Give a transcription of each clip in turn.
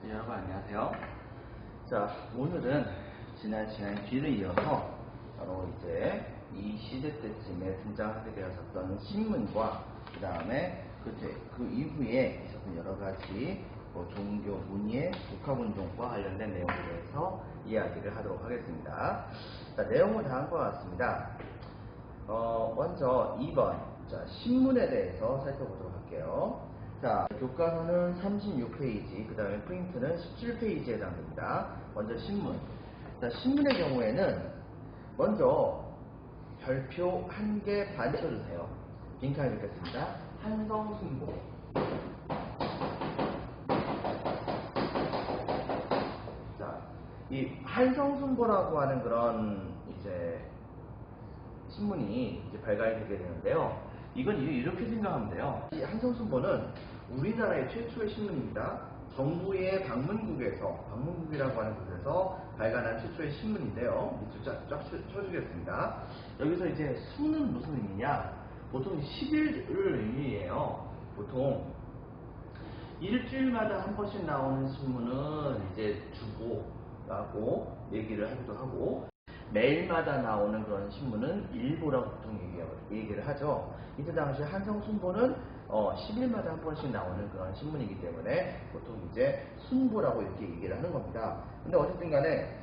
네, 여러분 안녕하세요. 자, 오늘은 지난 시간 뒤를 이어서 바로 이제 이 시대 때쯤에 등장하게 되었었던 신문과 그 다음에 그, 이후에 있었던 여러 가지 뭐 종교 문예, 복합운동과 관련된 내용에 대해서 이야기를 하도록 하겠습니다. 자, 내용은 다음과 같습니다. 어, 먼저 2번. 자, 신문에 대해서 살펴보도록 할게요. 자, 교과서는 36페이지, 그 다음에 프린트는 17페이지에 해당됩니다. 먼저 신문. 자, 신문의 경우에는 먼저 별표 한 개 반 쳐주세요. 빈칸을 읽겠습니다. 한성순보. 자, 이 한성순보라고 하는 그런 이제 신문이 이제 발간이 되게 되는데요. 이건 이- 이렇게 생각하면 돼요. 이 한성순보는 우리나라의 최초의 신문입니다. 정부의 방문국에서, 방문국이라고 하는 곳에서 발간한 최초의 신문인데요. 밑줄 쫙, 쫙 쳐- 쳐주겠습니다. 여기서 이제 수는 무슨 의미냐? 보통 10일을 의미해요. 보통 일주일마다 한 번씩 나오는 신문은 이제 주보라고 얘기를 하기도 하고 매일마다 나오는 그런 신문은 일보라고 보통 얘기- 얘기를 하죠. 이때 당시 한성순보는 어, 10일마다 한 번씩 나오는 그런 신문이기 때문에 보통 이제 순보라고 이렇게 얘기를 하는 겁니다. 근데 어쨌든 간에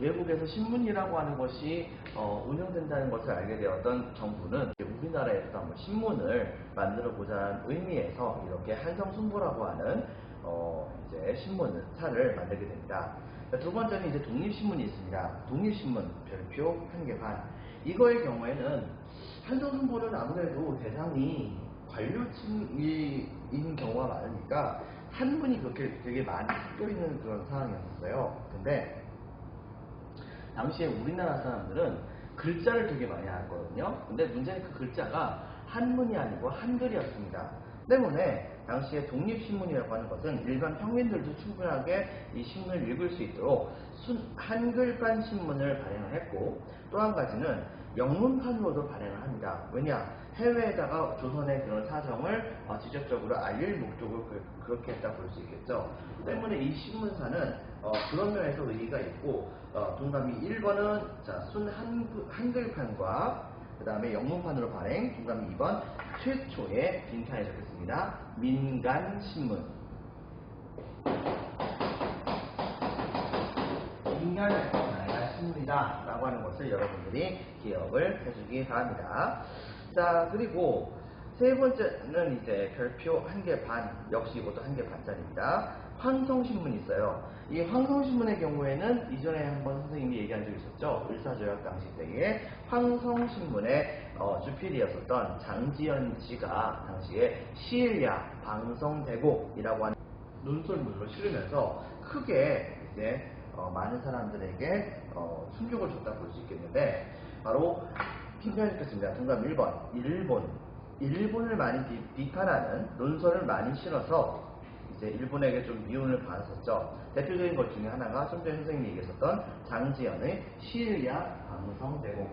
외국에서 신문이라고 하는 것이 어, 운영된다는 것을 알게 되었던 정부는 이제 우리나라에서 한번 신문을 만들어 보자 는 의미에서 이렇게 한성순보라고 하는 어, 이제 신문사를 만들게 됩니다. 자, 두 번째는 이제 독립신문이 있습니다. 독립신문 별표 한개 반. 이거의 경우에는 한성순보는 아무래도 대상이 관료층인 경우가 많으니까 한문이 그렇게 되게 많이 섞여 있는 그런 상황이었어요. 근데 당시에 우리나라 사람들은 글자를 되게 많이 알거든요. 근데 문제는 그 글자가 한문이 아니고 한글이었습니다. 때문에 당시에 독립신문이라고 하는 것은 일반 평민들도 충분하게 이 신문을 읽을 수 있도록 순, 한글판 신문을 발행을 했고 또 한 가지는 영문판으로도 발행을 합니다. 왜냐? 해외에다가 조선의 그런 사정을 어, 직접적으로 알릴 목적으로 그, 그렇게 했다 볼 수 있겠죠. 때문에 이 신문사는 어, 그런 면에서 의의가 있고 어, 동감이 1번은 자, 순 한글, 한글판과 그 다음에 영문판으로 발행 동감이 2번 최초의 빈칸에 적혔습니다. 민간신문 인간을 나라가 신문이다 라고 하는 것을 여러분들이 기억을 해주기 바랍니다. 자 그리고 세 번째는 이제 별표 한 개 반 역시 이것도 한 개 반짜리입니다. 황성신문이 있어요. 이 황성신문의 경우에는 이전에 한번 선생님이 얘기한 적이 있었죠. 을사조약 당시 때에 황성신문의 어, 주필이었었던 장지연 씨가 당시에 시일야 방성대곡이라고 하는 논설문으로 실으면서 크게 이제 어, 많은 사람들에게 어, 충격을 줬다 볼 수 있겠는데 바로 핑크해 주겠습니다. 정답 1번 일본 일본을 많이 비, 비판하는 논설을 많이 실어서 이제 일본에게 좀 미움을 받았었죠. 대표적인 것 중에 하나가 좀 전에 선생님이 얘기했었던 장지연의 시일야 방성대곡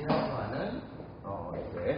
이라고 하는 어,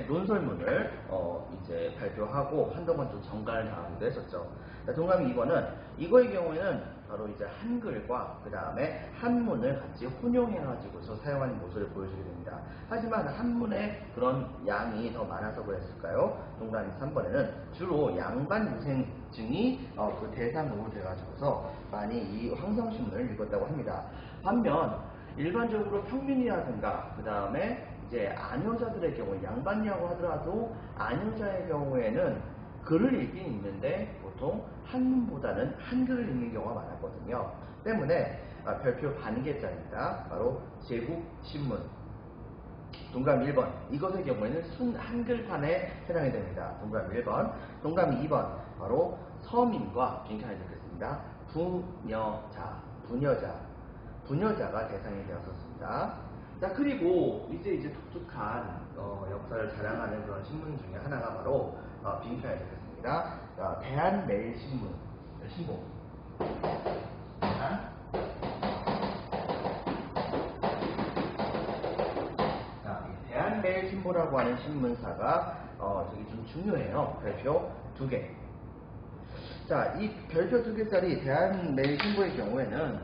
논설문을 어, 이제 발표하고 한동안 좀 정관을 당하기도 했었죠. 자, 동감이 2번은 이거의 경우에는 바로 이제 한글과 그 다음에 한문을 같이 혼용해가지고서 사용하는 모습을 보여주게 됩니다. 하지만 한문의 그런 양이 더 많아서 그랬을까요? 동감이 3번에는 주로 양반 유생증이 어, 그 대상으로 돼가지고서 많이 이 황성신문을 읽었다고 합니다. 반면 일반적으로 평민이라든가 그 다음에 이제 아녀자들의 경우 양반이라고 하더라도 아녀자의 경우에는 글을 읽긴 읽는데 보통 한문보다는 한글을 읽는 경우가 많았거든요. 때문에 아, 별표 반개짜리입니다. 바로 제국신문 동감 1번 이것의 경우에는 순 한글판에 해당이 됩니다. 동감 1번 동감 2번 바로 서민과 빈칸에 적혔습니다. 부녀자 부녀자 부녀자가 대상이 되었었습니다. 자 그리고 이제 이제 독특한 어, 역사를 자랑하는 그런 신문 중에 하나가 바로 어, 빈칸에 적혔습니다. 자, 대한매일신문 대한 자, 대한매일신보라고 하는 신문사가 어, 저기 좀 중요해요. 별표 두 개. 자, 이 별표 두 개짜리 대한매일신보의 경우에는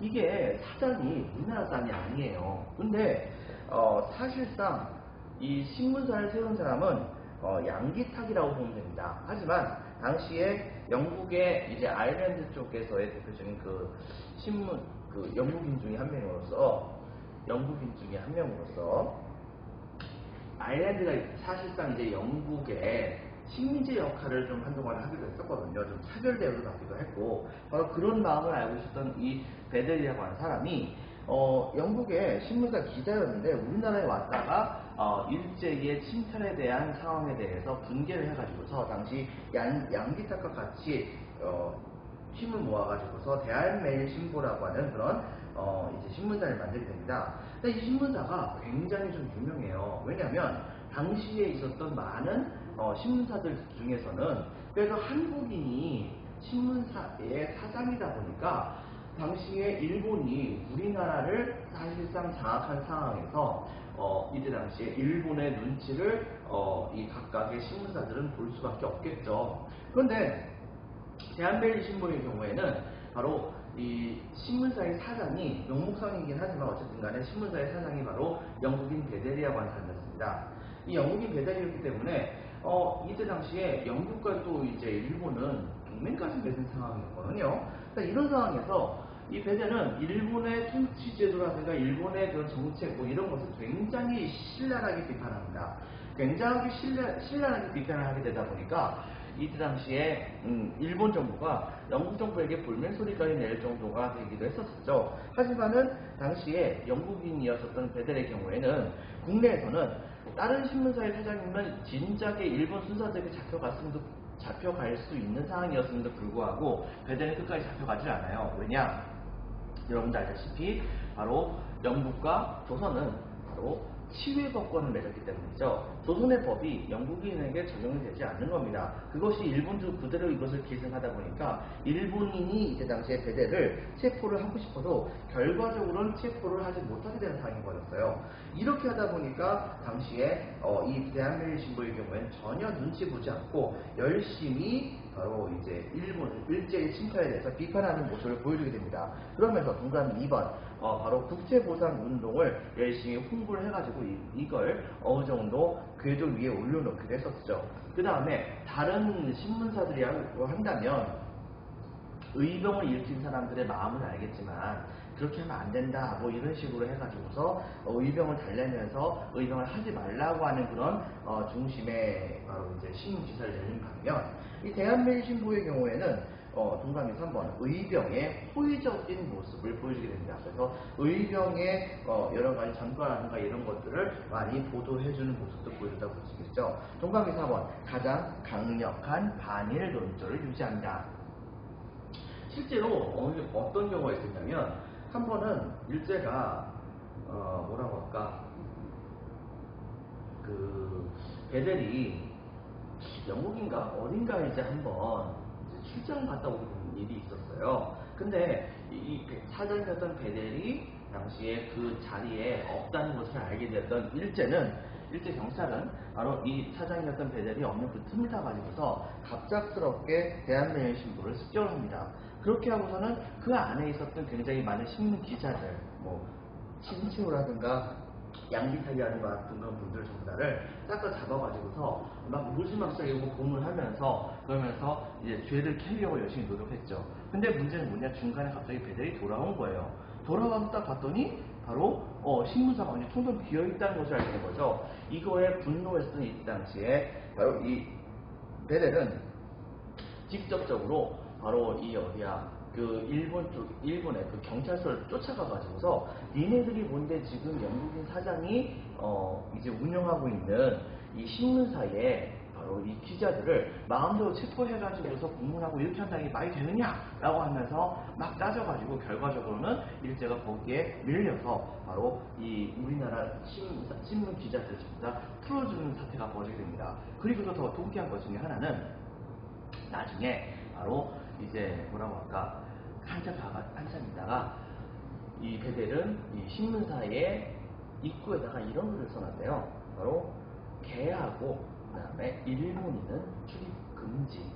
이게 사장이 우리나라 사람이 아니에요. 근데 어, 사실상 이 신문사를 세운 사람은 어, 양기탁이라고 보면 됩니다. 하지만 당시에 영국의 이제 아일랜드 쪽에서의 대표적인 그 신문 그 영국인 중에 한 명으로서 영국인 중에 한 명으로서 아일랜드가 사실상 이제 영국의 식민지 역할을 좀 한동안 하기도 했었거든요. 좀 차별 대우를 받기도 했고 바로 그런 마음을 알고 있었던 이 베델이라고 하는 사람이 어, 영국의 신문사 기자였는데 우리나라에 왔다가 어, 일제의 침탈에 대한 상황에 대해서 분개를 해가지고서 당시 양, 양기탁과 같이 어, 힘을 모아가지고서 대한매일신보라고 하는 그런 어, 이제 신문사를 만들게 됩니다. 근데 이 신문사가 굉장히 좀 유명해요. 왜냐하면 당시에 있었던 많은 어, 신문사들 중에서는 그래도 한국인이 신문사의 사장이다 보니까 당시에 일본이 우리나라를 사실상 장악한 상황에서 어, 이때 당시에 일본의 눈치를 어, 이 각각의 신문사들은 볼 수밖에 없겠죠. 그런데 대한매일 신보의 경우에는 바로 이 신문사의 사장이 영목상이긴 하지만 어쨌든 간에 신문사의 사장이 바로 영국인 베델리아고 하는 사람이었습니다. 이 영국인 베델이었기 때문에 어, 이때 당시에 영국과 또 이제 일본은 동맹까지 맺은 상황이었거든요. 그러니까 이런 상황에서 이 베델은 일본의 통치 제도라든가 일본의 그런 정책 뭐 이런 것을 굉장히 신랄하게 비판합니다. 굉장히 신랄, 신랄하게 비판을 하게 되다 보니까 이때 당시에 음, 일본 정부가 영국 정부에게 불면 소리까지 낼 정도가 되기도 했었죠. 하지만은 당시에 영국인이었었던 베델의 경우에는 국내에서는 다른 신문사의 사장님은 진작에 일본 순사들에게 잡혀갔음도 잡혀갈 수 있는 상황이었음에도 불구하고 베델은 끝까지 잡혀가질 않아요. 왜냐? 여러분들 알다시피 바로 영국과 조선은 바로 치외법권을 맺었기 때문이죠. 조선의 법이 영국인에게 적용이 되지 않는 겁니다. 그것이 일본도 그대로 이것을 계승하다 보니까 일본인이 이때 당시에 배대를 체포를 하고 싶어도 결과적으로는 체포를 하지 못하게 되는 상황이 벌었어요. 이렇게 하다 보니까 당시에 어, 이 대한민국 신보의 경우에는 전혀 눈치 보지 않고 열심히 바로 이제 일본 일제의 침탈에 대해서 비판하는 모습을 보여주게 됩니다. 그러면서 동감이 2번 어, 바로 국제보상 운동을 열심히 홍보를 해가지고 이, 걸 어느 정도 궤도 위에 올려놓기도 했었죠. 그 다음에 다른 신문사들이라고 한다면 의병을 일으킨 사람들의 마음은 알겠지만 그렇게 하면 안 된다 뭐 이런 식으로 해가지고서 의병을 달래면서 의병을 하지 말라고 하는 그런 어, 중심의 바로 이제 신문 기사를 내는 반면 이 대한민국 신부의 경우에는 어, 동감이 3번 의병의 호의적인 모습을 보여주게 됩니다. 그래서 의병의 어, 여러 가지 전과라든가 이런 것들을 많이 보도해주는 모습도 보여준다고 볼 수 있겠죠. 동감이 4번 가장 강력한 반일 논조를 유지한다. 실제로 어떤 경우가 있었냐면 한 번은 일제가 어, 뭐라고 할까 그 베델이 영국인가 어딘가 이제 한번 출장 갔다 온 일이 있었어요. 근데 이, 사장이었던 베델이 당시에 그 자리에 없다는 것을 알게 되었던 일제는 일제 경찰은 바로 이 사장이었던 베델이 없는 그 틈을 타가지고서 갑작스럽게 대한민국 신부를 습격을 합니다. 그렇게 하고서는 그 안에 있었던 굉장히 많은 신문 기자들, 뭐 신치호라든가 양비타기 하는 것 같은 그런 분들 전부 다를 싹다 잡아가지고서 막 무지막지하게 고문을 하면서 그러면서 이제 죄를 캐려고 열심히 노력했죠. 근데 문제는 뭐냐 중간에 갑자기 배들이 돌아온 거예요. 딱 봤더니 바로 어, 신문사가 완전 통통 비어 있다는 것을 알게 된 거죠. 이거에 분노했던 이 당시에 바로 이 베델은 직접적으로 바로 이 어디야 그 일본 쪽 일본의 그 경찰서를 쫓아가 가지고서 니네들이 뭔데 지금 영국인 사장이 어 이제 운영하고 있는 이 신문사에 바로 이 기자들을 마음대로 체포해 가지고서 공문하고 이렇게 한다는 게 말이 되느냐라고 하면서 막 따져가지고 결과적으로는 일제가 거기에 밀려서 바로 이 우리나라 신문사, 신문 기자들 전부 다 풀어주는 사태가 벌어지게 됩니다. 그리고서 더 통쾌한 것 중에 하나는 나중에 바로 이제 뭐라고 할까 한참 가가 한참 있다가 이 베델은 이 신문사의 입구에다가 이런 글을 써놨대요. 바로 개하고 그다음에 일본인은 출입 금지.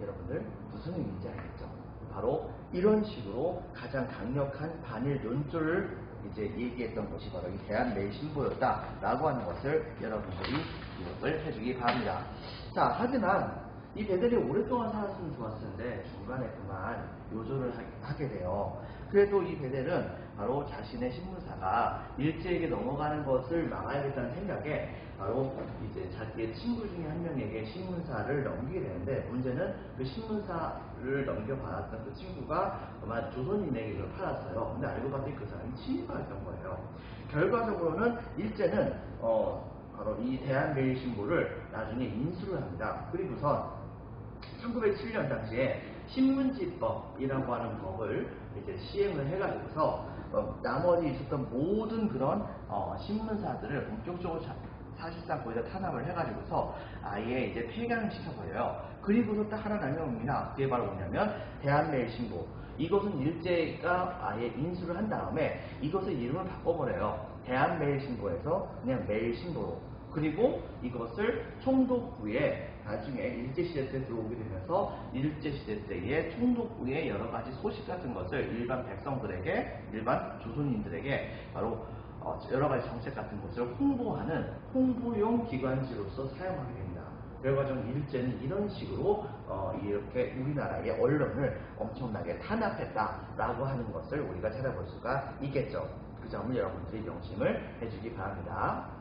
여러분들 무슨 의미인지 알겠죠? 바로 이런 식으로 가장 강력한 반일 논조를 이제 얘기했던 것이 바로 이 대한 매일신보였다라고 하는 것을 여러분들이 기억을 해주기 바랍니다. 자, 하지만 이 배들이 오랫동안 살았으면 좋았을 텐데 중간에 그만 요조를 하- 하게 돼요. 그래도 이 배들은 바로 자신의 신문사가 일제에게 넘어가는 것을 막아야겠다는 생각에 바로 이제 자기의 친구 중에 한 명에게 신문사를 넘기게 되는데 문제는 그 신문사를 넘겨받았던 그 친구가 아마 조선인에게 그걸 팔았어요. 근데 알고 봤더니 그 사람이 친일파였던 거예요. 결과적으로는 일제는 어, 바로 이 대한매일신보를 나중에 인수를 합니다. 그리고선 1907년 당시에 신문지법이라고 하는 법을 이제 시행을 해가지고서 어, 나머지 있었던 모든 그런 어, 신문사들을 본격적으로 자- 사실상 거의 다 탄압을 해가지고서 아예 이제 폐간을 시켜버려요. 그리고서 딱 하나 남겨옵니다. 그게 바로 뭐냐면 대한매일신보. 이것은 일제가 아예 인수를 한 다음에 이것의 이름을 바꿔버려요. 대한매일신보에서 그냥 매일신보로. 그리고 이것을 총독부에 나중에 일제시대 때 들어오게 되면서 일제시대 때의 총독부의 여러 가지 소식 같은 것을 일반 백성들에게, 일반 조선인들에게 바로 어, 여러 가지 정책 같은 것을 홍보하는 홍보용 기관지로서 사용하게 됩니다. 결과적으로 일제는 이런 식으로 어, 이렇게 우리나라의 언론을 엄청나게 탄압했다라고 하는 것을 우리가 찾아볼 수가 있겠죠. 그 점을 여러분들이 명심을 해주기 바랍니다.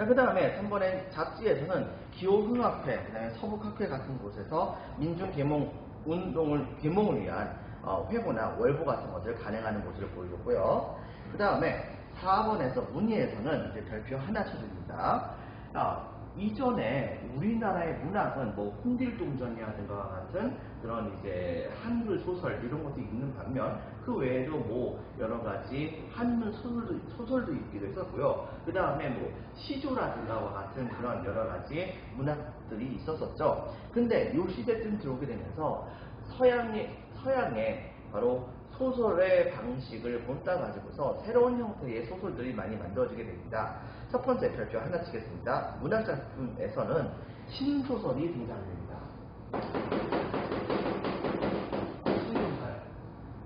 자, 그 다음에 3번의 잡지에서는 기호흥학회, 그 다음에 서북학회 같은 곳에서 민중개몽 운동을, 개몽을 위한 어, 회고나 월보 같은 것을 간행하는 모습을 보여줬고요. 그 다음에 4번에서 문의에서는 이제 별표 하나 쳐줍니다. 아, 이전에 우리나라의 문학은 뭐 홍길동전이라든가 같은 그런 이제 한글 소설 이런 것도 있는 반면 그 외에도 뭐 여러 가지 한문 소설도, 소설도 있기도 했었고요. 그 다음에 뭐 시조라든가와 같은 그런 여러 가지 문학들이 있었었죠. 근데 이 시대쯤 들어오게 되면서 서양의 서양의 바로 소설의 방식을 본따 가지고서 새로운 형태의 소설들이 많이 만들어지게 됩니다. 첫 번째 별표 하나 치겠습니다. 문학 작품에서는 신소설이 등장합니다.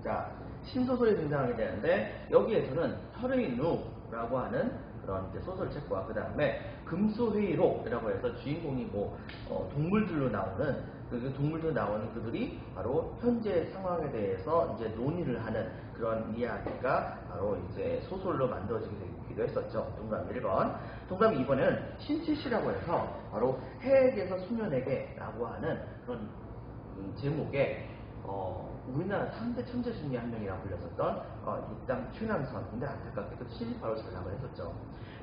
자, 신소설이 등장하게 되는데 여기에서는 혈의누라고 하는 그런 소설책과 그 다음에 금소회의록이라고 해서 주인공이 뭐 어, 동물들로 나오는 그, 그 동물들 나오는 그들이 바로 현재 상황에 대해서 이제 논의를 하는 그런 이야기가 바로 이제 소설로 만들어지게 되기도 했었죠. 동감 1번. 동감 2번은 신치시라고 해서 바로 해에게서 수면에게라고 하는 그런 음, 제목의 어, 우리나라 3대 천재 중에 한 명이라고 불렸었던 어, 육당 최남선 근데 안타깝게도 신입바로 전락을 했었죠.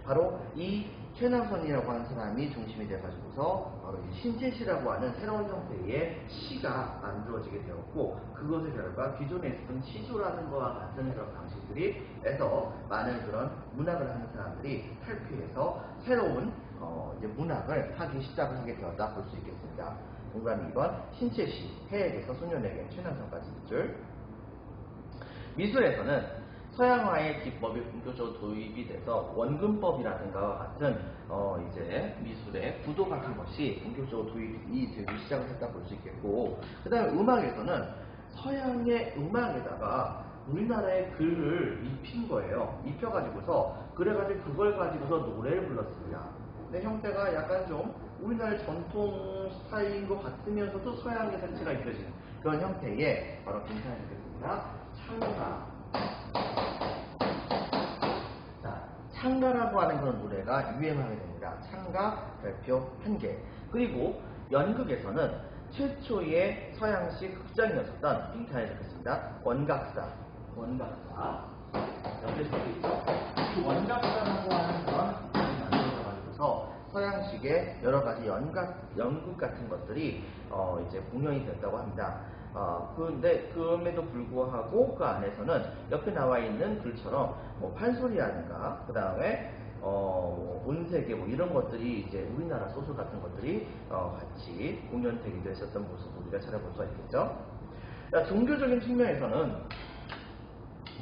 바로 이 최남선이라고 하는 사람이 중심이 돼가지고서 바로 이 신재시라고 하는 새로운 형태의 시가 만들어지게 되었고 그것의 결과 기존에 있었던 시조라는 것과 같은 그런 방식들이 에서 많은 그런 문학을 하는 사람들이 탈피해서 새로운 어, 이제 문학을 하기 시작을 하게 되었다 볼 수 있겠습니다. 동감 2번 신체시 해에게서 소년에게 최남선까지 있줄 미술에서는 서양화의 기법이 본격적으로 도입이 돼서 원근법이라든가 같은 어 이제 미술의 구도 같은 것이 본격적으로 도입이 되기 시작을 했다 볼 수 있겠고 그 다음에 음악에서는 서양의 음악에다가 우리나라의 글을 입힌 거예요. 입혀가지고서 그래가지고 그걸 가지고서 노래를 불렀습니다. 근데 형태가 약간 좀 우리나라의 전통 스타일인 것 같으면서도 서양의 색채가 입혀지는 그런 형태의 바로 괜찮이 되겠습니다. 창가. 자, 창가라고 하는 그런 노래가 유행하게 됩니다. 창가 별표 한 개. 그리고 연극에서는 최초의 서양식 극장이었었던 빙탄에 적혔습니다. 원각사. 원각사. 옆에 적혀 있죠. 그 원각사라고 하는 그 서 서양식의 여러 가지 연각, 연극 같은 것들이 어, 이제 공연이 됐다고 합니다. 어, 그런데 그럼에도 불구하고 그 안에서는 옆에 나와 있는 글처럼 뭐 판소리라든가 그 다음에 어, 뭐 온세계 뭐 이런 것들이 이제 우리나라 소설 같은 것들이 어, 같이 공연되기도 했었던 모습을 우리가 찾아볼 수가 있겠죠. 자, 종교적인 측면에서는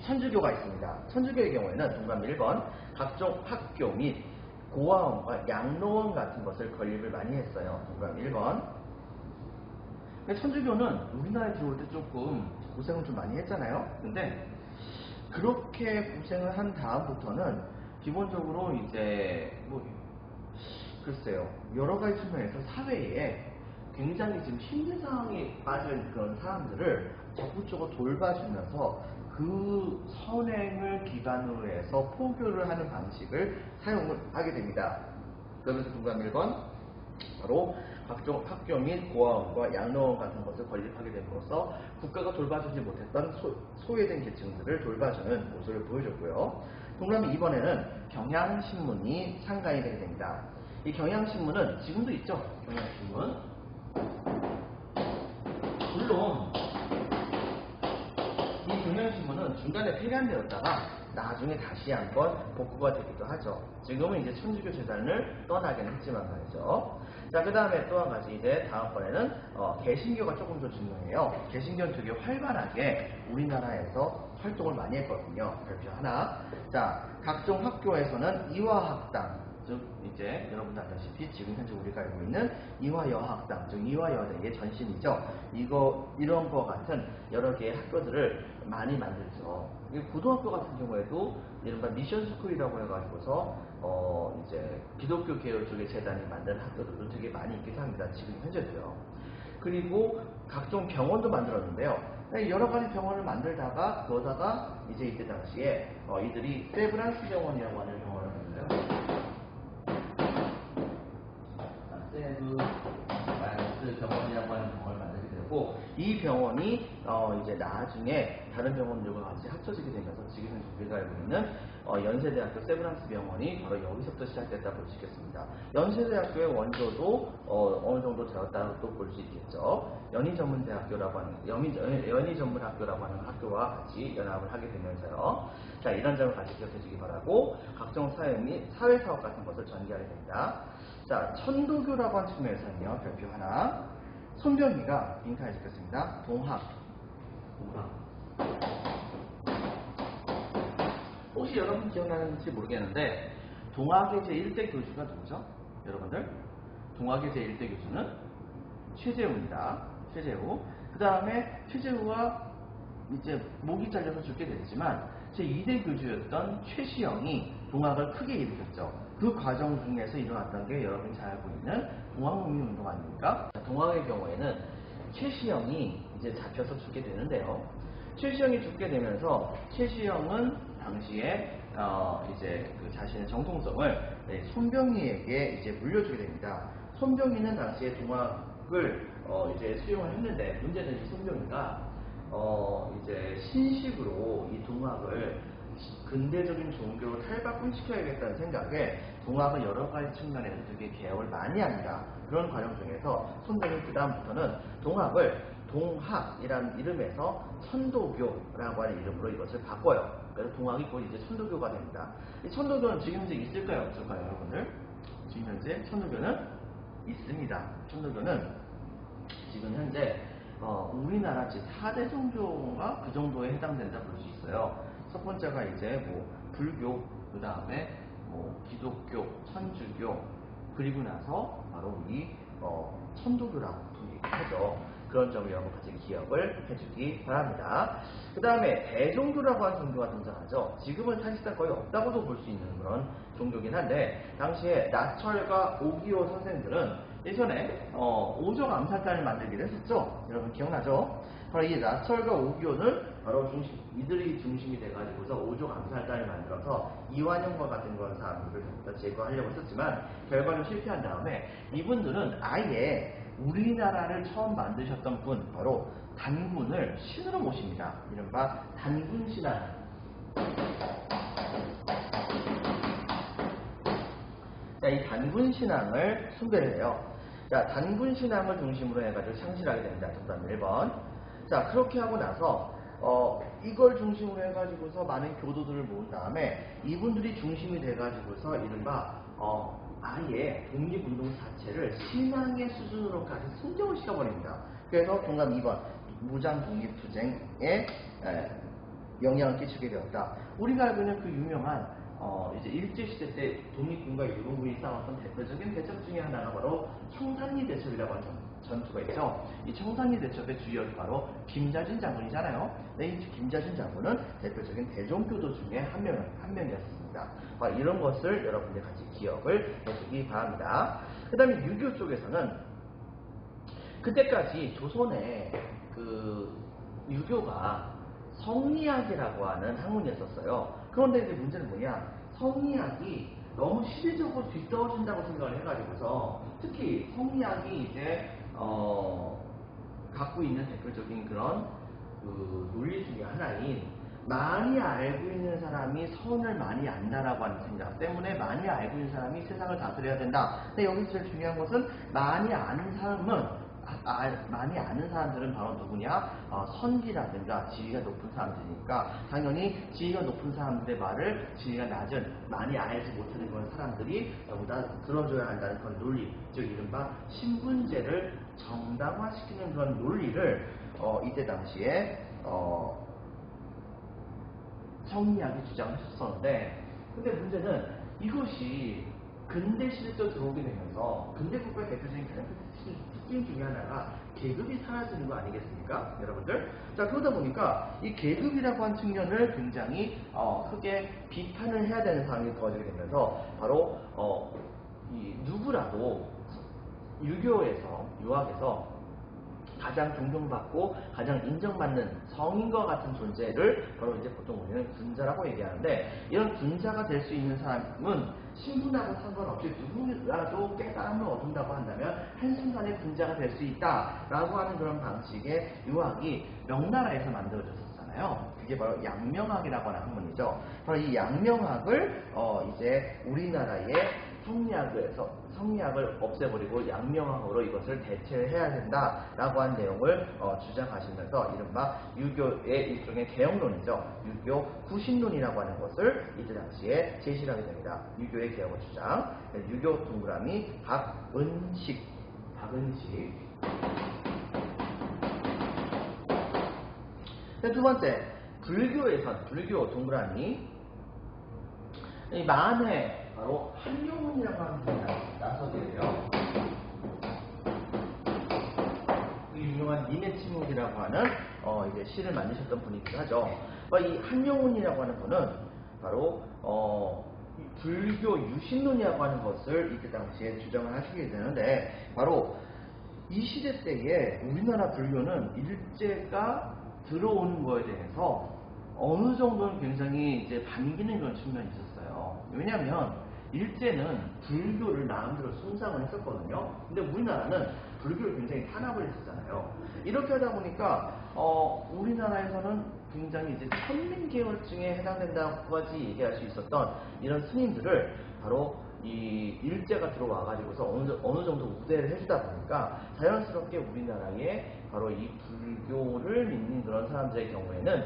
천주교가 있습니다. 천주교의 경우에는 동감 1번 각종 학교 및 고아원과 양로원 같은 것을 건립을 많이 했어요. 동감 1번. 근데 천주교는 우리나라에 들어올 때 조금 고생을 좀 많이 했잖아요. 근데 그렇게 고생을 한 다음부터는 기본적으로 이제 뭐 글쎄요 여러 가지 측면에서 사회에 굉장히 지금 힘든 상황에 빠진 그런 사람들을 적극적으로 돌봐주면서 그 선행을 기반으로 해서 포교를 하는 방식을 사용을 하게 됩니다. 그러면서 중간 1번 바로 각종 학교 및 고아원과 양로원 같은 것을 건립하게 됨으로써 국가가 돌봐주지 못했던 소, 외된 계층들을 돌봐주는 모습을 보여줬고요. 동남이 이번에는 경향신문이 상가이 되게 됩니다. 이 경향신문은 지금도 있죠. 경향신문. 물론 이 경향신문은 중간에 폐간되었다가 나중에 다시 한번 복구가 되기도 하죠. 지금은 이제 천주교 재단을 떠나긴 했지만 말이죠. 자, 그 다음에 또 한 가지 이제 다음번에는 어, 개신교가 조금 더 중요해요. 개신교는 되게 활발하게 우리나라에서 활동을 많이 했거든요. 별표 하나. 자, 각종 학교에서는 이화학당, 즉 이제 여러분들 알다시피 지금 현재 우리가 알고 있는 이화여학당, 즉 이화여대의 전신이죠. 이거 이런 거 같은 여러 개의 학교들을 많이 만들죠. 이 고등학교 같은 경우에도 이른바 미션 스쿨이라고 해가지고서 어 이제 기독교 계열 쪽의 재단이 만든 학교들도 되게 많이 있기도 합니다. 지금 현재도요. 그리고 각종 병원도 만들었는데요. 여러 가지 병원을 만들다가 그러다가 이제 이때 당시에 어, 이들이 세브란스 병원이라고 하는 병원을 만들어요. 이 병원이 어, 이제 나중에 다른 병원들과 같이 합쳐지게 되면서 지금 우리가 알고 있는 어, 연세대학교 세브란스 병원이 바로 여기서부터 시작됐다 볼수 있겠습니다. 연세대학교의 원조도 어, 느 정도 되었다고 볼수 있겠죠. 연희전문대학교라고 하는 연희, 연희전문학교라고 하는 학교와 같이 연합을 하게 되면서요. 자 이런 점을 같이 기억해 주기 바라고 각종 사회 및 사회사업 같은 것을 전개하게 됩니다. 자 천도교라고 하는 측면에서는요. 별표 하나 손병희가 빈칸에 적혔습니다. 동학 동학 혹시 여러분 기억나는지 모르겠는데 동학의 제1대 교주가 누구죠? 여러분들? 동학의 제1대 교주는 최재우입니다. 최재우. 그 다음에 최재우가 이제 목이 잘려서 죽게 됐지만 제2대 교주였던 최시영이 동학을 크게 일으켰죠. 그 과정 중에서 일어났던 게 여러분이 잘 알고 있는 동학농민운동 아닙니까? 동학의 경우에는 최시영이 이제 잡혀서 죽게 되는데요. 최시영이 죽게 되면서 최시영은 당시에 어 이제 그 자신의 정통성을 네, 손병희에게 이제 물려주게 됩니다. 손병희는 당시에 동학을 어 이제 수용을 했는데 문제는 이 손병희가 어 이제 신식으로 이 동학을 근대적인 종교로 탈바꿈시켜야겠다는 생각에 동학은 여러 가지 측면에서 되게 개혁을 많이 합니다. 그런 과정 중에서 손병희 그 다음부터는 동학을 동학이라는 이름에서 천도교라고 하는 이름으로 이것을 바꿔요. 그래서 동학이 곧 이제 천도교가 됩니다. 이 천도교는 지금 현재 있을까요? 없을까요, 여러분들? 지금 현재 천도교는 있습니다. 천도교는 지금 현재 어, 우리나라 제 4대 종교가 그 정도에 해당된다 볼 수 있어요. 첫 번째가 이제 뭐 불교, 그 다음에 뭐 기독교, 천주교, 그리고 나서 바로 이 어, 천도교라고 얘기하죠. 그런 점을 여러분 같이 기억을 해주기 바랍니다. 그 다음에 대종교라고 하는 종교가 등장하죠. 지금은 사실상 거의 없다고도 볼 수 있는 그런 종교긴 한데 당시에 나철과 오기호 선생들은 예전에 어, 오적 암살단을 만들기로 했었죠. 여러분 기억나죠? 바로 이 나철과 오기호는 바로 중심, 이들이 중심이 돼가지고서 오적 암살단을 만들어서 이완용과 같은 그런 사람들을 전부 다 제거하려고 했었지만 결과는 실패한 다음에 이분들은 아예 우리나라를 처음 만드셨던 분 바로 단군을 신으로 모십니다. 이른바 단군신앙. 자, 이 단군 신앙을 숭배를 해요. 자, 단군 신앙을 중심으로 해가지고 창실하게 됩니다. 정답 1번. 자, 그렇게 하고 나서 어, 이걸 중심으로 해가지고서 많은 교도들을 모은 다음에 이분들이 중심이 돼가지고서 이른바 어, 아예 독립운동 자체를 신앙의 수준으로까지 승정을 시켜버립니다. 그래서 동감 2번 무장 독립투쟁에 영향을 끼치게 되었다. 우리가 알고 있는 그 유명한 어, 이제 일제시대 때 독립군과 일본군이 싸웠던 대표적인 대첩 중에 하나가 바로 청산리 대첩이라고 하는 전- 전투가 있죠. 이 청산리 대첩의 주역이 바로 김자진 장군이잖아요. 네, 이 김자진 장군은 대표적인 대종교도 중에 한, 명, 한 명이었습니다. 아, 이런 것을 여러분들 같이 기억을 해주기 바랍니다. 그 다음에 유교 쪽에서는 그때까지 조선에 그 유교가 성리학이라고 하는 학문이었었어요. 그런데 이제 문제는 뭐냐? 성리학이 너무 시대적으로 뒤떨어진다고 생각을 해가지고서 특히 성리학이 이제 어, 갖고 있는 대표적인 그런 그 논리 중에 하나인 많이 알고 있는 사람이 선을 많이 안다라고 하는 생각 때문에 많이 알고 있는 사람이 세상을 다스려야 된다. 근데 여기서 제일 중요한 것은 많이 아는 사람은 아, 아, 많이 아는 사람들은 바로 누구냐? 어, 선지라든가 지위가 높은 사람들이니까 당연히 지위가 높은 사람들의 말을 지위가 낮은 많이 알지 못하는 그런 사람들이 전부 다 들어줘야 한다는 그런 논리, 즉 이른바 신분제를 정당화시키는 그런 논리를 어, 이때 당시에 어, 성리학이 주장했었는데 근데 문제는 이것이 근대 시대로 들어오게 되면서 근대 국가의 대표적인 가장 큰 특징- 중에 하나가 계급이 사라지는 거 아니겠습니까? 여러분들? 자, 그러다 보니까 이 계급이라고 한 측면을 굉장히 어, 크게 비판을 해야 되는 상황이 벌어지게 되면서 바로 어, 이 누구라도 유교에서 유학에서 가장 존경받고 가장 인정받는 성인과 같은 존재를 바로 이제 보통 우리는 군자라고 얘기하는데 이런 군자가 될 수 있는 사람은 신분하고 상관없이 누구라도 깨달음을 얻는다고 한다면 한순간에 군자가 될 수 있다라고 하는 그런 방식의 유학이 명나라에서 만들어졌었잖아요. 그게 바로 양명학이라고 하는 학문이죠. 바로 이 양명학을 어 이제 우리나라의 성리학에서 성리학을 없애버리고 양명학으로 이것을 대체해야 된다라고 한 내용을 어, 주장하시면서 이른바 유교의 일종의 개혁론이죠. 유교 구신론이라고 하는 것을 이때 당시에 제시를 하게 됩니다. 유교의 개혁을 주장. 유교 동그라미 박은식 박은식 네, 두 번째 불교에선 불교 동그라미 이 만회 바로 한용운이라고 하는 분이 나서게 돼요. 이 유명한 니네치묵이라고 하는 어, 이제 시를 만드셨던 분이기도 하죠. 어, 이 한용운이라고 하는 분은 바로 어, 이 불교 유신론이라고 하는 것을 이때 당시에 주장을 하시게 되는데 바로 이 시대 때에 우리나라 불교는 일제가 들어오는 거에 대해서 어느 정도는 굉장히 이제 반기는 그런 측면이 있었어요. 왜냐하면 일제는 불교를 나름대로 숭상을 했었거든요. 근데 우리나라는 불교를 굉장히 탄압을 했었잖아요. 이렇게 하다 보니까 어, 우리나라에서는 굉장히 이제 천민계열증에 해당된다고까지 얘기할 수 있었던 이런 스님들을 바로 이 일제가 들어와 가지고서 어느, 어느 정도 우대를 해주다 보니까 자연스럽게 우리나라에 바로 이 불교를 믿는 그런 사람들의 경우에는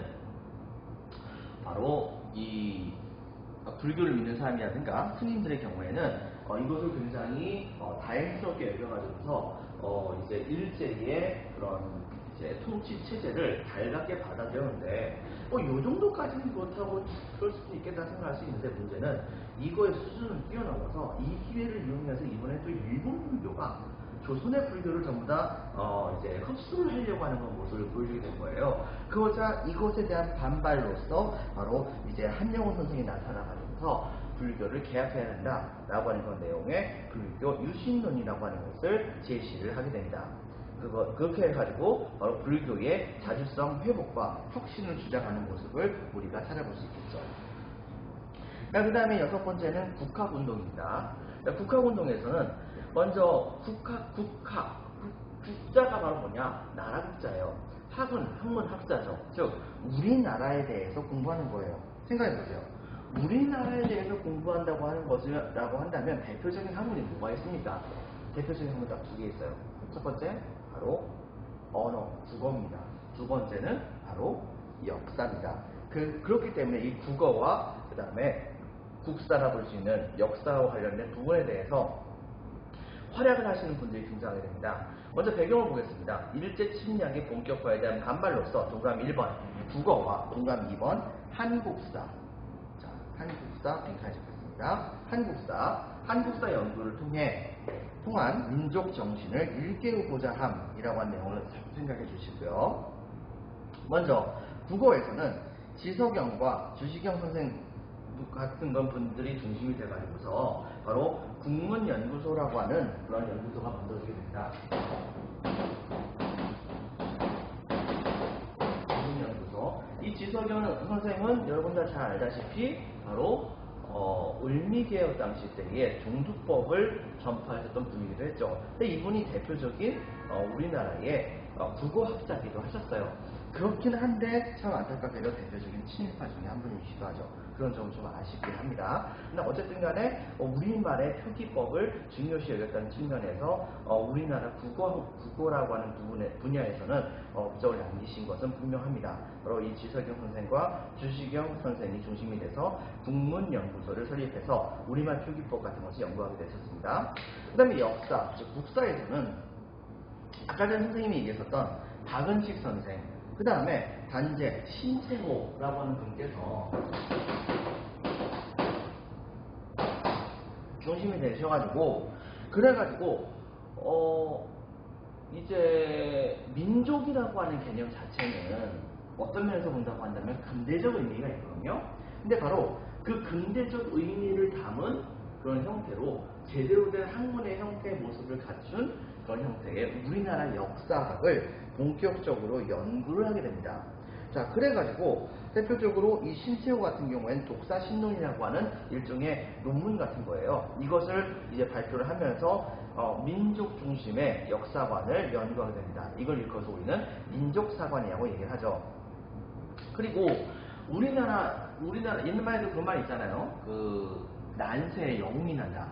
바로 이 어, 불교를 믿는 사람이라든가 스님들의 경우에는 어, 이것을 굉장히 어, 다행스럽게 여겨가지고서 어, 이제 일제의 그런 이제 통치 체제를 달갑게 받아들였는데 뭐요 정도까지는 그렇다고 그럴 수도 있겠다 생각할 수 있는데 문제는 이거의 수준을 뛰어넘어서 이 기회를 이용해서 이번에 또 일본 불교가 조선의 불교를 전부 다 어, 이제 흡수를 하려고 하는 모습을 보여주게 된 거예요. 그러자 이것에 대한 반발로서 바로 이제 한영훈 선생이 나타나가지고서 불교를 개혁해야 된다라고 하는 그런 내용의 불교 유신론이라고 하는 것을 제시를 하게 됩니다. 그거 그렇게 해가지고 바로 불교의 자주성 회복과 혁신을 주장하는 모습을 우리가 찾아볼 수 있겠죠. 그 다음에 여섯 번째는 국학운동입니다. 국학운동에서는 먼저 국학, 국학, 국- 국자가 바로 뭐냐? 나라 국자예요. 학은 학문 학자죠. 즉, 우리나라에 대해서 공부하는 거예요. 생각해 보세요. 우리나라에 대해서 공부한다고 하는 것이라고 한다면 대표적인 학문이 뭐가 있습니까? 대표적인 학문 딱 두 개 있어요. 첫 번째, 바로 언어, 국어입니다. 두 번째는 바로 역사입니다. 그, 그렇기 때문에 이 국어와 그 다음에 국사라 볼 수 있는 역사와 관련된 부분에 대해서 활약을 하시는 분들이 등장하게 됩니다. 먼저 배경을 보겠습니다. 일제 침략의 본격화에 대한 반발로서 동감 1번 국어와 동감 2번 한국사 자, 한국사 적혔습니다. 한국사 한국사 연구를 통해 통한 민족 정신을 일깨우고자 함이라고 한 내용을 생각해 주시고요. 먼저 국어에서는 지석영과 주시경 선생 같은 건 분들이 중심이 돼가지고서 바로 국문 연구소라고 하는 그런 연구소가 만들어지게 됩니다. 국문 연구소. 이 지석영 선생은 여러분 다잘 알다시피 바로 어, 을미개혁 당시 때에 종두법을 전파했었던 분이기도 했죠. 근데 이분이 대표적인 어, 우리나라의 어, 국어학자기도 하셨어요. 그렇긴 한데 참 안타깝게도 대표적인 친일파 중에 한 분이시기도 하죠. 그런 점은 좀 아쉽긴 합니다. 근데 어쨌든 간에 어, 우리말의 표기법을 중요시 여겼다는 측면에서 어, 우리나라 국어, 국어라고 하는 부분에, 분야에서는 어, 업적을 남기신 것은 분명합니다. 바로 이 지석영 선생과 주시경 선생이 중심이 돼서 국문연구소를 설립해서 우리말 표기법 같은 것을 연구하게 되셨습니다. 그 다음에 역사, 즉 국사에서는 아까 전 선생님이 얘기했었던 박은식 선생, 그 다음에 단재 신채호라고 하는 분께서 중심이 되셔가지고 그래가지고 어 이제 민족이라고 하는 개념 자체는 어떤 면에서 본다고 한다면 근대적 의미가 있거든요. 근데 바로 그 근대적 의미를 담은 그런 형태로 제대로 된 학문의 형태의 모습을 갖춘 그런 형태의 우리나라 역사학을 본격적으로 연구를 하게 됩니다. 자, 그래가지고 대표적으로 이 신채호 같은 경우에는 독사 신론이라고 하는 일종의 논문 같은 거예요. 이것을 이제 발표를 하면서 어, 민족 중심의 역사관을 연구하게 됩니다. 이걸 일컬어서 우리는 민족사관이라고 얘기를 하죠. 그리고 우리나라 우리나라 옛날에도 그런 말 있잖아요. 그 난세에 영웅이 난다.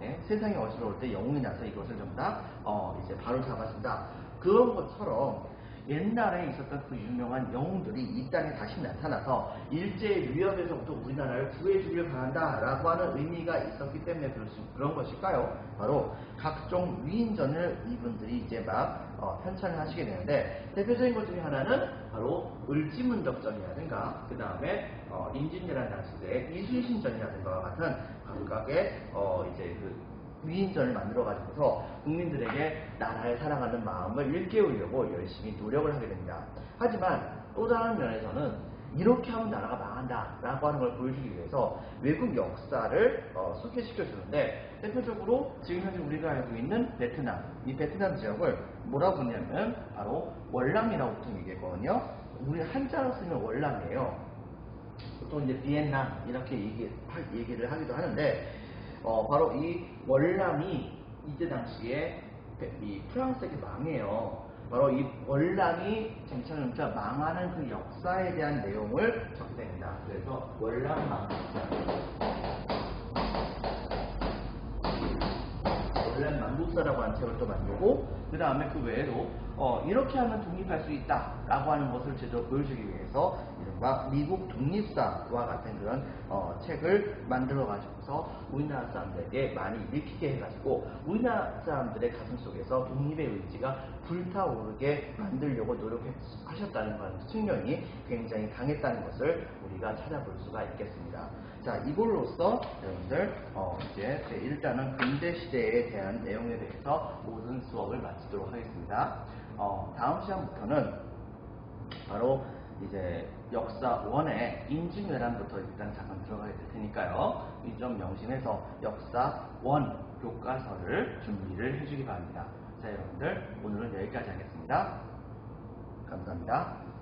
예? 세상이 어지러울 때 영웅이 나서 이것을 전부 다 어, 이제 바로 잡았습니다. 그런 것처럼 옛날에 있었던 그 유명한 영웅들이 이 땅에 다시 나타나서 일제 위협에서부터 우리나라를 구해주길 바란다라고 하는 의미가 있었기 때문에 그럴 수, 그런 것일까요? 바로 각종 위인전을 이분들이 이제 막 어, 편찬을 하시게 되는데 대표적인 것 중에 하나는 바로 을지문덕전이라든가 그 다음에 어, 임진왜란 당시 때 이순신전이라든가 같은 각각의 어, 이제 그 위인전을 만들어 가지고서 국민들에게 나라를 사랑하는 마음을 일깨우려고 열심히 노력을 하게 됩니다. 하지만 또 다른 면에서는 이렇게 하면 나라가 망한다 라고 하는 걸 보여주기 위해서 외국 역사를 어, 소개시켜 주는데 대표적으로 지금 현재 우리가 알고 있는 베트남 이 베트남 지역을 뭐라고 부르냐면 바로 월남이라고 보통 얘기했거든요. 우리 한자로 쓰면 월남이에요. 보통 이제 비엔나 이렇게 얘기, 하- 얘기를 하기도 하는데 어, 바로 이 월남이 이때 당시에 베- 이 프랑스에게 망해요. 바로 이 월남이 점차점차 망하는 그 역사에 대한 내용을 적게 됩니다. 그래서 월남 망국사. 원래는 만국사라고 하는 책을 또 만들고 그 다음에 그 외에도 어, 이렇게 하면 독립할 수 있다라고 하는 것을 제대로 보여주기 위해서 이른바 미국 독립사와 같은 그런 어, 책을 만들어 가지고서 우리나라 사람들에게 많이 읽히게 해가지고 우리나라 사람들의 가슴 속에서 독립의 의지가 불타오르게 만들려고 노력하셨다는 측면이 굉장히 강했다는 것을 우리가 찾아볼 수가 있겠습니다. 자, 이걸로써 여러분들 어, 이제 제 일단은 근대 시대에 대한 내용에 대해서 모든 수업을 마치도록 하겠습니다. 어, 다음 시간부터는 바로 이제 역사 원의 임진왜란부터 일단 잠깐 들어가게 될 테니까요. 이 점 명심해서 역사 원 교과서를 준비를 해주기 바랍니다. 자, 여러분들 오늘은 여기까지 하겠습니다. 감사합니다.